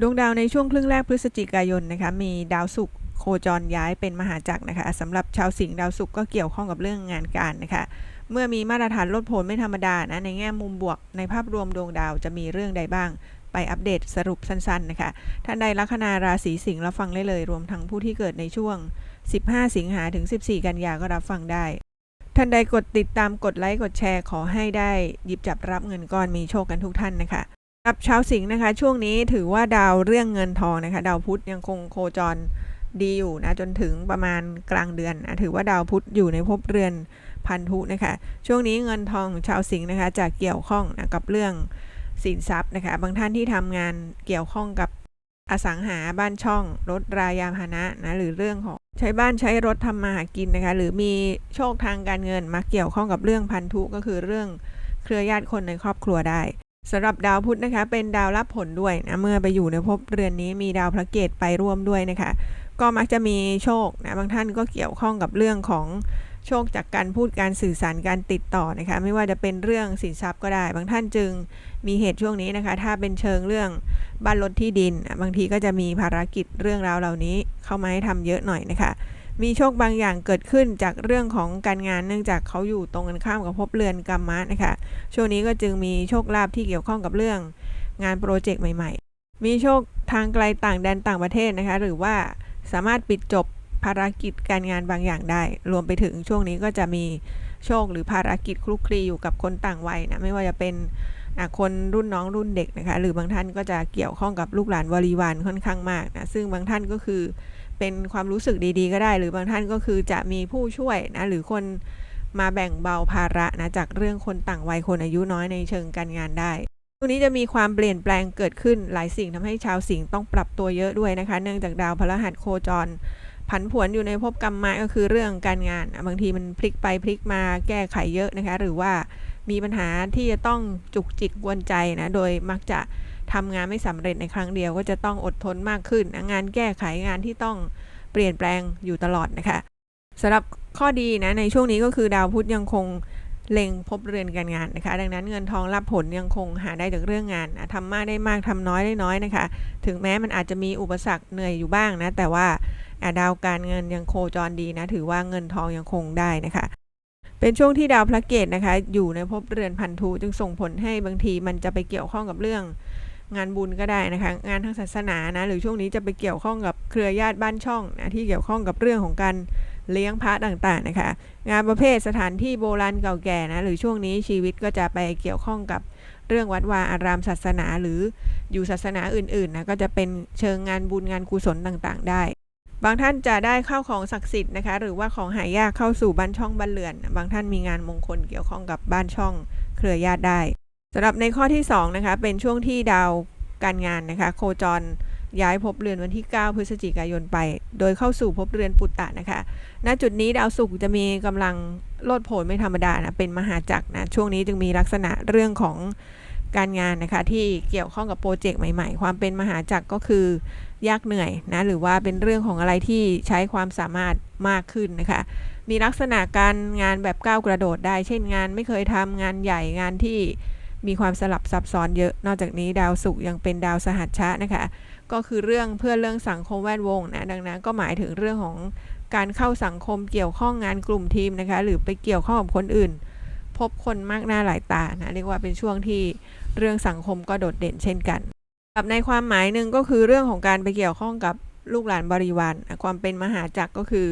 ดวงดาวในช่วงครึ่งแรกพฤศจิกายนนะคะมีดาวศุกร์โคจรย้ายเป็นมหาจักรนะคะสำหรับชาวสิงห์ดาวศุกร์ก็เกี่ยวข้องกับเรื่องงานการนะคะ เมื่อมีมาตรฐานลดผลไม่ธรรมดานะในแง่มุมบวกในภาพรวมดวงดาวจะมีเรื่องใดบ้าง ไปอัปเดตสรุปสั้นๆนะคะท่านใดลัคนาราศีสิงห์รับฟังได้เลย รวมทั้งผู้ที่เกิดในช่วง 15 สิงหาถึง 14 กันยาก็รับฟังได้ท่านใดกดติดตามกดไลค์กดแชร์ขอให้ได้หยิบจับรับเงินก้อนมีโชคกันทุกท่านนะคะ กับชาวสิงห์นะคะ ช่วงนี้ถือว่าดาวเรื่องเงินทองนะคะ ดาวพุธยังคงโคจรดีอยู่นะจนถึงประมาณกลางเดือนนะถือว่าดาวพุธอยู่ในภพเรือนพันธุนะคะ ช่วงนี้เงินทองชาวสิงห์นะคะจะเกี่ยวข้องนะกับเรื่องสินทรัพย์นะคะ บางท่านที่ทำงานเกี่ยวข้องกับอสังหาบ้านช่อง รถรายาพานะนะหรือเรื่องของใช้บ้านใช้รถทำมาหากินนะคะ หรือมีโชคทางการเงินมาเกี่ยวข้องกับเรื่องพันธุก็คือเรื่องเครือญาติคนในครอบครัวได้ สำหรับดาวพุธนะคะ เป็นดาวรับผลด้วยนะเมื่อไปอยู่ในภพเรือนนี้มีดาวพระเกตไปร่วมด้วยนะคะ ก็มักจะมีโชคนะบางท่านก็เกี่ยวข้องกับเรื่องของโชคจากการพูดการสื่อสารการติดต่อนะคะ ไม่ว่าจะเป็นเรื่องสินทรัพย์ก็ได้ บางท่านจึงมีเหตุช่วงนี้นะคะ ถ้าเป็นเชิงเรื่องบ้านรถที่ดิน บางทีก็จะมีภารกิจเรื่องราวเหล่านี้เข้ามาให้ทำเยอะหน่อยนะคะ มีโชคบางอย่างเกิดขึ้นจากเรื่องของการงานเนื่องจากเขาอยู่ตรงกันข้ามกับภพเรือนกรรมะนะคะช่วงนี้ก็จึงมีโชคลาภที่เกี่ยวข้องกับเรื่องงานโปรเจกต์ใหม่ ๆ มีโชคทางไกลต่างแดนต่างประเทศนะคะ หรือว่าสามารถปิดจบภารกิจการงานบางอย่างได้ รวมไปถึงช่วงนี้ก็จะมีโชคหรือภารกิจคลุกคลีอยู่กับคนต่างวัยนะไม่ว่าจะเป็นคนรุ่นน้องรุ่นเด็กนะคะ หรือบางท่านก็จะเกี่ยวข้องกับลูกหลานบริวารค่อนข้างมากนะซึ่งบางท่านก็คือ เป็นความรู้สึกดีๆ ก็ได้ หรือบางท่านก็คือจะมีผู้ช่วยนะหรือคนมาแบ่งเบาภาระนะจากเรื่องคนต่างวัยคนอายุน้อยในเชิงการงานได้ช่วงนี้จะมีความเปลี่ยนแปลงเกิดขึ้นหลายสิ่งทำให้ชาวสิงห์ต้องปรับตัวเยอะด้วยนะคะ เนื่องจากดาวพฤหัสโคจร ผันผวนอยู่ในภพกรรมมะก็คือเรื่องการงานบางทีมันพลิกไปพลิกมาแก้ไขเยอะนะคะ หรือว่ามีปัญหาที่จะต้องจุกจิกกวนใจนะโดยมักจะ ทำงานไม่สำเร็จในครั้งเดียวก็จะต้องอดทนมากขึ้น งานแก้ไขงานที่ต้องเปลี่ยนแปลงอยู่ตลอดนะคะสำหรับข้อดีนะในช่วงนี้ก็คือดาวพุธยังคงเล็งพบเรือนการงานนะคะ ดังนั้นเงินทองรับผลยังคงหาได้จากเรื่องงานนะทำมากได้มากทำน้อยได้น้อยนะคะ ถึงแม้มันอาจจะมีอุปสรรคเหนื่อยอยู่บ้างนะ แต่ว่าดาวการเงินยังโคจรดีนะ ถือว่าเงินทองยังคงได้นะคะ เป็นช่วงที่ดาวพระเกตนะคะ อยู่ในภพเรือนพันธุจึงส่งผลให้บางทีมันจะไปเกี่ยวข้องกับเรื่อง งานบุญก็ได้นะคะ งานทางศาสนานะ หรือช่วงนี้จะไปเกี่ยวข้องกับเครือญาติบ้านช่องนะที่เกี่ยวข้องกับเรื่องของการเลี้ยงพระต่างๆนะคะ งานประเภทสถานที่โบราณเก่าแก่นะหรือช่วงนี้ชีวิตก็จะไปเกี่ยวข้องกับเรื่องวัดวาอารามศาสนาหรืออยู่ศาสนาอื่นๆนะก็จะเป็นเชิงงานบุญงานกุศลต่างๆ ได้ บางท่านจะได้เข้าของศักดิ์สิทธิ์นะคะหรือว่าของหายากเข้าสู่บ้านช่องบ้านเรือน บางท่านมีงานมงคลเกี่ยวข้องกับบ้านช่องเครือญาติได้ สำหรับในข้อที่2นะคะเป็นช่วงที่ดาวการงานนะคะโคจรย้ายภพเรือนวันที่ 9 พฤศจิกายนไป โดยเข้าสู่ภพเรือนปุตตะนะคะ ณ จุดนี้ดาวศุกร์จะมีกำลังโลดโผนไม่ธรรมดานะ เป็นมหาจักรนะ ช่วงนี้จึงมีลักษณะเรื่องของการงานนะคะ ที่เกี่ยวข้องกับโปรเจกต์ใหม่ๆ ความเป็นมหาจักรก็คือยากเหนื่อยนะ หรือว่าเป็นเรื่องของอะไรที่ใช้ความสามารถมากขึ้นนะคะ มีลักษณะการงานแบบก้าวกระโดดได้ เช่นงานไม่เคยทำงานใหญ่งานที่ มีความสลับซับซ้อนเยอะ นอกจากนี้ดาวศุกร์ยังเป็นดาวสหัชชะนะคะ ก็คือเรื่องเพื่อเรื่องสังคมแวดวงนะดังนั้นก็หมายถึงเรื่องของการเข้าสังคมเกี่ยวข้องงานกลุ่มทีมนะคะ หรือไปเกี่ยวข้องกับคนอื่น พบคนมากหน้าหลายตานะเรียกว่าเป็นช่วงที่เรื่องสังคมก็โดดเด่นเช่นกันกับในความหมายหนึ่งก็คือเรื่องของการไปเกี่ยวข้องกับลูกหลานบริวารความเป็นมหาจักรก็คือ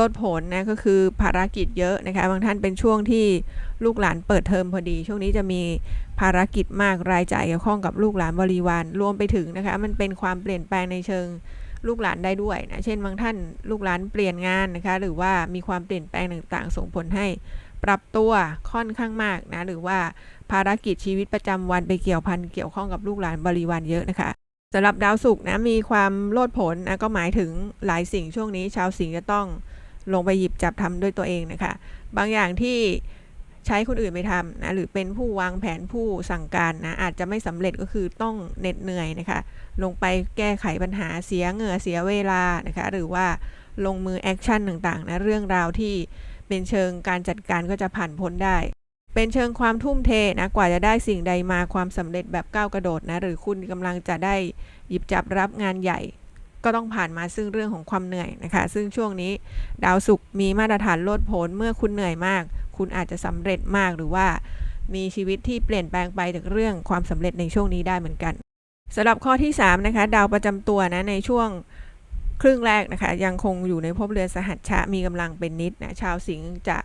ลดผลนะก็คือภารกิจเยอะนะคะบางท่านเป็นช่วงที่ลูกหลานเปิดเทอมพอดี ช่วงนี้จะมีภารกิจมากรายจ่ายเกี่ยวข้องกับลูกหลานบริวารรวมไปถึงนะคะมันเป็นความเปลี่ยนแปลงในเชิงลูกหลานได้ด้วยนะเช่นบางท่านลูกหลานเปลี่ยนงานนะคะหรือว่ามีความเปลี่ยนแปลงต่างๆ ส่งผลให้ปรับตัวค่อนข้างมากนะหรือว่าภารกิจชีวิตประจำวันไปเกี่ยวพันเกี่ยวข้องกับลูกหลานบริวารเยอะนะคะสำหรับดาวศุกร์นะมีความโลดผลนะก็หมายถึงหลายสิ่งช่วงนี้ ชาวสิงห์จะต้อง ลงไปหยิบจับทำด้วยตัวเองนะคะ บางอย่างที่ใช้คนอื่นไปทำนะหรือเป็นผู้วางแผนผู้สั่งการนะอาจจะไม่สำเร็จก็คือต้องเหน็ดเหนื่อยนะคะ ลงไปแก้ไขปัญหาเสียเหงื่อเสียเวลานะคะ หรือว่าลงมือแอคชั่นต่างๆนะเรื่องราวที่เป็นเชิงการจัดการก็จะผ่านพ้นได้ เป็นเชิงความทุ่มเทนะกว่าจะได้สิ่งใดมาความสำเร็จแบบก้าวกระโดดนะหรือคุณกำลังจะได้หยิบจับรับงานใหญ่ ก็ต้องผ่านมาซึ่งเรื่องของความเหนื่อยนะคะ ซึ่งช่วงนี้ดาวศุกร์มีมาตรฐานโลดโผนเมื่อคุณเหนื่อยมาก คุณอาจจะสำเร็จมากหรือว่ามีชีวิตที่เปลี่ยนแปลงไปจากเรื่องความสำเร็จในช่วงนี้ได้เหมือนกันสำหรับข้อที่3นะคะดาวประจำตัวนะในช่วงครึ่งแรกนะคะยังคงอยู่ในภพเรือนสหัชชะมีกำลังเป็นนิดนะชาวสิงห์จะ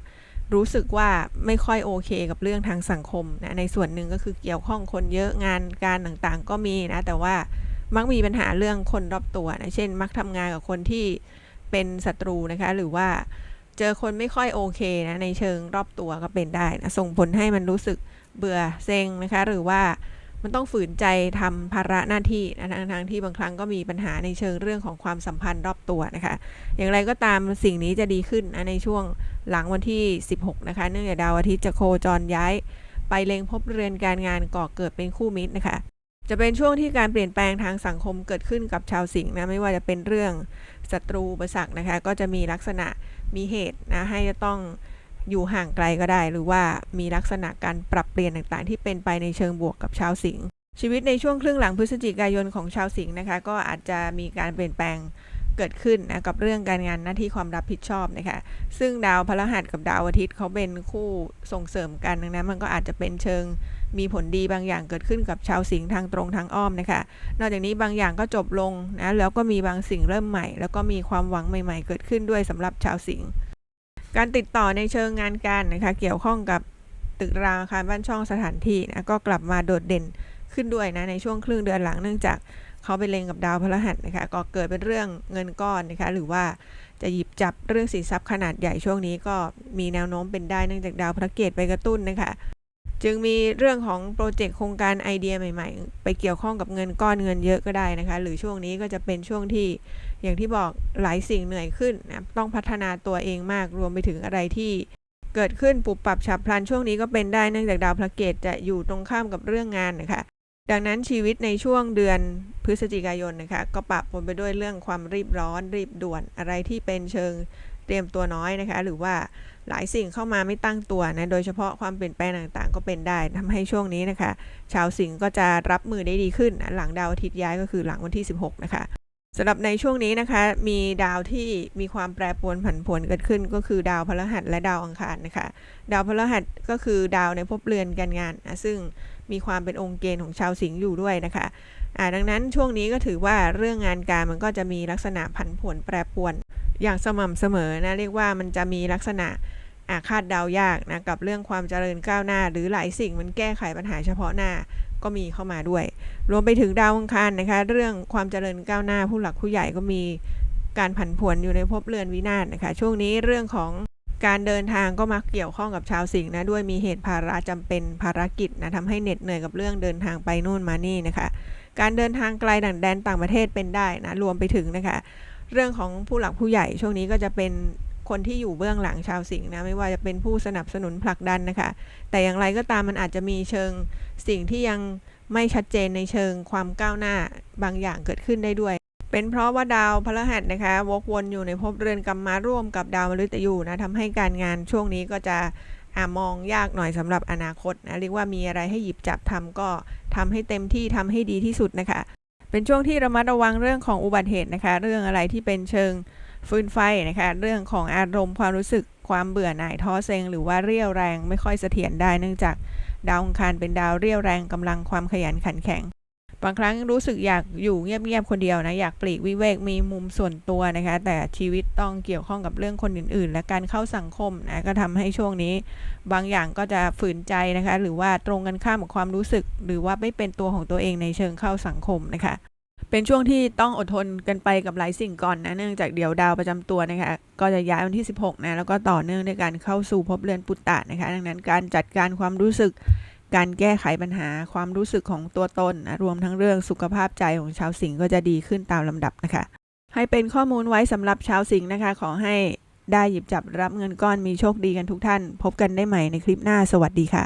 รู้สึกว่าไม่ค่อยโอเคกับเรื่องทางสังคมนะในส่วนหนึ่งก็คือเกี่ยวข้องคนเยอะงานการต่างๆ ก็มีนะแต่ว่า มักมีปัญหาเรื่องคนรอบตัวนะเช่น มักทำงานกับคนที่เป็นศัตรูนะคะ หรือว่าเจอคนไม่ค่อยโอเคนะในเชิงรอบตัวก็เป็นได้นะส่งผลให้มันรู้สึกเบื่อเซ็งนะคะ หรือว่ามันต้องฝืนใจทำภาระหน้าที่นะทั้งทงที่บางครั้งก็มีปัญหาในเชิงเรื่องของความสัมพันธ์รอบตัวนะคะ อย่างไรก็ตามสิ่งนี้จะดีขึ้นนะในช่วงหลังวันที่ 16 นะคะ เนื่องจากดาวอาทิตย์จะโคจรย้าย ไปเล็งพบเรือนการงานก่อเกิดเป็นคู่มิตรนะคะ จะเป็นช่วงที่การเปลี่ยนแปลงทางสังคมเกิดขึ้นกับชาวสิงห์นะไม่ว่าจะเป็นเรื่องศัตรูอุปสรรคนะคะ ก็จะมีลักษณะมีเหตุนะให้จะต้องอยู่ห่างไกลก็ได้ หรือว่ามีลักษณะการปรับเปลี่ยนต่างๆ ที่เป็นไปในเชิงบวกกับชาวสิงห์ชีวิตในช่วงครึ่งหลังพฤศจิกายนของชาวสิงห์นะคะ ก็อาจจะมีการเปลี่ยนแปลง เกิดขึ้นนะกับเรื่องการงานหน้าที่ความรับผิดชอบนะคะซึ่งดาวพฤหัสกับดาวอาทิตย์เขาเป็นคู่ส่งเสริมกันดังนั้นมันก็อาจจะเป็นเชิงมีผลดีบางอย่างเกิดขึ้นกับชาวสิงห์ทางตรงทางอ้อมนะคะนอกจากนี้บางอย่างก็จบลงนะแล้วก็มีบางสิ่งเริ่มใหม่ แล้วก็มีความหวังใหม่ ๆ เกิดขึ้นด้วยสำหรับชาวสิงห์การติดต่อในเชิงงานการนะคะเกี่ยวข้องกับตึกรางอาคารบ้านช่องสถานที่นะก็กลับมาโดดเด่นขึ้นด้วยนะในช่วงครึ่งเดือนหลังเนื่องจาก เขาไปเล็งกับดาวพฤหัสนะคะก็เกิดเป็นเรื่องเงินก้อนนะคะหรือว่าจะหยิบจับเรื่องสินทรัพย์ขนาดใหญ่ช่วงนี้ก็มีแนวโน้มเป็นได้เนื่องจากดาวพระเกตไปกระตุ้นนะคะจึงมีเรื่องของโปรเจกต์โครงการไอเดียใหม่ ๆ ไปเกี่ยวข้องกับเงินก้อนเงินเยอะก็ได้นะคะ หรือช่วงนี้ก็จะเป็นช่วงที่อย่างที่บอกหลายสิ่งเหนื่อยขึ้นนะต้องพัฒนาตัวเองมากรวมไปถึงอะไรที่เกิดขึ้นปรับปรับฉับพลันช่วงนี้ก็เป็นได้เนื่องจากดาวพระเกตจะอยู่ตรงข้ามกับเรื่องงานนะคะ ดังนั้นชีวิตในช่วงเดือนพฤศจิกายนนะคะ ก็ปะปนไปด้วยเรื่องความรีบร้อนรีบด่วนอะไรที่เป็นเชิงเตรียมตัวน้อยนะคะ หรือว่าหลายสิ่งเข้ามาไม่ตั้งตัวนะ โดยเฉพาะความเปลี่ยนแปลงต่างๆ ก็เป็นได้ทำให้ช่วงนี้นะคะ ชาวสิงห์ก็จะรับมือได้ดีขึ้นนะหลังดาวอาทิตย์ย้ายก็คือหลังวันที่ 16 นะคะสำหรับในช่วงนี้นะคะ มีดาวที่มีความแปรปรวนผันผวนเกิดขึ้น ก็คือดาวพฤหัสและดาวอังคารนะคะ ดาวพฤหัสก็คือดาวในภพเรือนการงานนะซึ่ง มีความเป็นองค์เกณฑ์ของชาวสิงห์อยู่ด้วยนะคะดังนั้นช่วงนี้ก็ถือว่าเรื่องงานการมันก็จะมีลักษณะผันผวนแปรปรวน อย่างสม่ำเสมอนะเรียกว่ามันจะมีลักษณะอาคาดเดายากนะกับเรื่องความเจริญก้าวหน้า หรือหลายสิ่งมันแก้ไขปัญหาเฉพาะหน้าก็มีเข้ามาด้วย รวมไปถึงดาวอังคารนะคะ เรื่องความเจริญก้าวหน้าผู้หลักผู้ใหญ่ก็มีการผันผวนอยู่ในภพเรือนวินาศนะคะ ช่วงนี้เรื่องของ การเดินทางก็มักเกี่ยวข้องกับชาวสิงห์นะด้วยมีเหตุภาระจำเป็นภารกิจนะทำให้เหน็ดเหนื่อยกับเรื่องเดินทางไปนู่นมานี่นะคะ การเดินทางไกลดังแดนต่างประเทศเป็นได้นะรวมไปถึงนะคะ เรื่องของผู้หลักผู้ใหญ่ช่วงนี้ก็จะเป็นคนที่อยู่เบื้องหลังชาวสิงห์นะไม่ว่าจะเป็นผู้สนับสนุนผลักดันนะคะ แต่อย่างไรก็ตามมันอาจจะมีเชิงสิ่งที่ยังไม่ชัดเจนในเชิงความก้าวหน้าบางอย่างเกิดขึ้นได้ด้วย เป็นเพราะว่าดาวพฤหัสนะคะวกวนอยู่ในภพเรือนกรรมาร่วมกับดาวมฤตยูนะทำให้การงานช่วงนี้ก็จะอามองยากหน่อยสำหรับอนาคตนะเรียกว่ามีอะไรให้หยิบจับทำก็ทำให้เต็มที่ทำให้ดีที่สุดนะคะ เป็นช่วงที่ระมัดระวังเรื่องของอุบัติเหตุนะคะ เรื่องอะไรที่เป็นเชิงฟืนไฟนะคะ เรื่องของอารมณ์ความรู้สึกความเบื่อหน่ายท้อเซ็งหรือว่าเรี่ยวแรงไม่ค่อยเสถียรได้เนื่องจากดาวองคารเป็นดาวเรี่ยวแรงกำลังความขยันขันแข็ง บางครั้งรู้สึกอยากอยู่เงียบๆคนเดียวนะ อยากปลีกวิเวกมีมุมส่วนตัวนะคะ แต่ชีวิตต้องเกี่ยวข้องกับเรื่องคนอื่น ๆ และการเข้าสังคมนะก็ทำให้ช่วงนี้ บางอย่างก็จะฝืนใจนะคะ หรือว่าตรงกันข้ามกับความรู้สึก หรือว่าไม่เป็นตัวของตัวเองในเชิงเข้าสังคมนะคะเป็นช่วงที่ต้องอดทนกันไปกับหลายสิ่งก่อนนะเนื่องจากเดี๋ยวดาวประจำตัวนะคะก็จะย้ายวันที่ 16นะแล้วก็ต่อเนื่องในการเข้าสู่ภพเรือนปุตตะนะคะ ดังนั้นการจัดการความรู้สึก การแก้ไขปัญหาความรู้สึกของตัวตนนะรวมทั้งเรื่องสุขภาพใจของชาวสิงห์ก็จะดีขึ้นตามลำดับนะคะ ให้เป็นข้อมูลไว้สำหรับชาวสิงห์นะคะ ขอให้ได้หยิบจับรับเงินก้อนมีโชคดีกันทุกท่าน พบกันได้ใหม่ในคลิปหน้าสวัสดีค่ะ